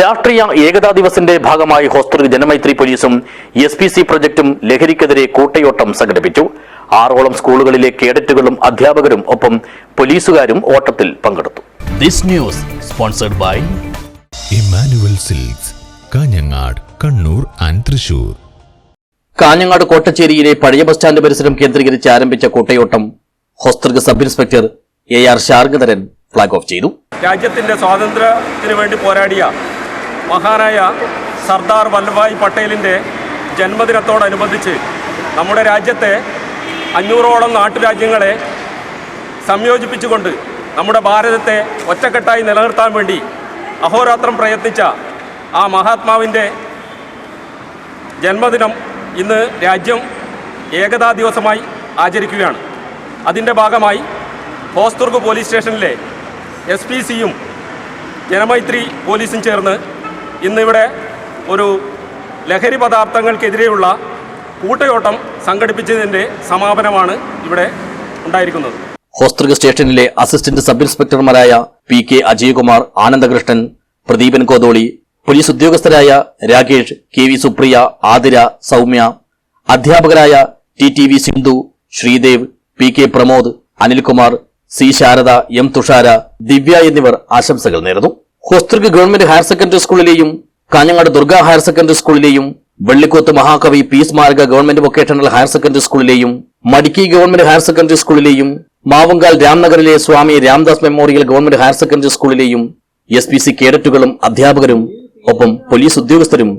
രാഷ്ട്രീയ ഏകതാ ദിവസിന്റെ ഭാഗമായി ഹോസ്റ്റൽ ജനമൈത്രി പോലീസും എസ് പി സി പ്രൊജക്ടും ലഹരിക്കെതിരെ കൂട്ടയോട്ടം സംഘടിപ്പിച്ചു. ആറോളം സ്കൂളുകളിലെ കേഡറ്റുകളും അധ്യാപകരും ഒപ്പം പോലീസുകാരും ഓട്ടത്തിൽ പങ്കെടുത്തു. This news sponsored by Emmanuel silks Kanhangad Kannur and Thrissur. Kanhangad കോട്ടച്ചേരിയിലെ പഴയ ബസ് സ്റ്റാൻഡ് പരിസരം കേന്ദ്രീകരിച്ച് ആരംഭിച്ച കൂട്ടയോട്ടം Hosdurg sub inspector A R Sharngadharan flag off ചെയ്തു. രാജ്യത്തിന്റെ സ്വാതന്ത്ര്യത്തിന് വേണ്ടി പോരാടിയ മഹാനായ സർദാർ വല്ലഭായ് പട്ടേലിന്റെ ജന്മദിനത്തോടനുബന്ധിച്ച് നമ്മുടെ രാജ്യത്തെ അഞ്ഞൂറോളം നാട്ടുരാജ്യങ്ങളെ സംയോജിപ്പിച്ചുകൊണ്ട് നമ്മുടെ ഭാരതത്തെ ഒറ്റക്കെട്ടായി നിലനിർത്താൻ വേണ്ടി അഹോരാത്രം പ്രയത്നിച്ച ആ മഹാത്മാവിന്റെ ജന്മദിനം ഇന്ന് രാജ്യം ഏകതാ ദിവസമായി ആചരിക്കുകയാണ്. അതിന്റെ ഭാഗമായി ഹോസ്തുർഗ് പോലീസ് സ്റ്റേഷനിലെ എസ് പി സിയും ജനമൈത്രി പോലീസും ചേർന്ന് ഇന്നിവിടെ ഒരു ലഹരി പദാർത്ഥങ്ങൾക്കെതിരെയുള്ള കൂട്ടയോട്ടം സംഘടിപ്പിച്ചതിന്റെ സമാപനമാണ് ഇവിടെ ഉണ്ടായിരിക്കുന്നത്. ഹോസ്തൃക സ്റ്റേഷനിലെ assistant sub ഇൻസ്പെക്ടർമാരായ P K Ajayakumar Anandakrishnan Pradeepan Kotholi police ഉദ്യോഗസ്ഥരായ Rakesh K V Supriya Athira Soumya അധ്യാപകരായ T T V Sindhu Sreedev P K Pramod Anilkumar C Sharada M Thushara Divya എന്നിവർ ആശംസകൾ നേർന്നു ഹോസ്തൃക ഗവൺമെന്റ് ഹയർ സെക്കൻഡറി സ്കൂളിലെയും കാഞ്ഞങ്ങാട് ദുർഗ ഹയർ സെക്കൻഡറി സ്കൂളിലെയും വെള്ളിക്കോത്ത് മഹാകവി പി സ്മാരക government vocational higher secondary സ്കൂളിലെയും മടിക്കി ഗവൺമെന്റ് ഹയർ സെക്കൻഡറി സ്കൂളിലെയും Mavungal രാംനഗറിലെ Swami Ramdas memorial government higher secondary സ്കൂളിലെയും S P C കേഡറ്റുകളും അധ്യാപകരും ഒപ്പം പോലീസ് ഉദ്യോഗസ്ഥരും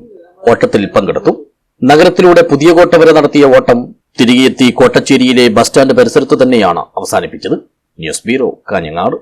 ഓട്ടത്തിൽ പങ്കെടുത്തു. നഗരത്തിലൂടെ പുതിയ കോട്ട വരെ നടത്തിയ ഓട്ടം തിരികെയെത്തി കോട്ടച്ചേരിയിലെ ബസ് സ്റ്റാൻഡ് പരിസരത്ത് തന്നെയാണ് അവസാനിപ്പിച്ചത്. News bureau Kanhangad.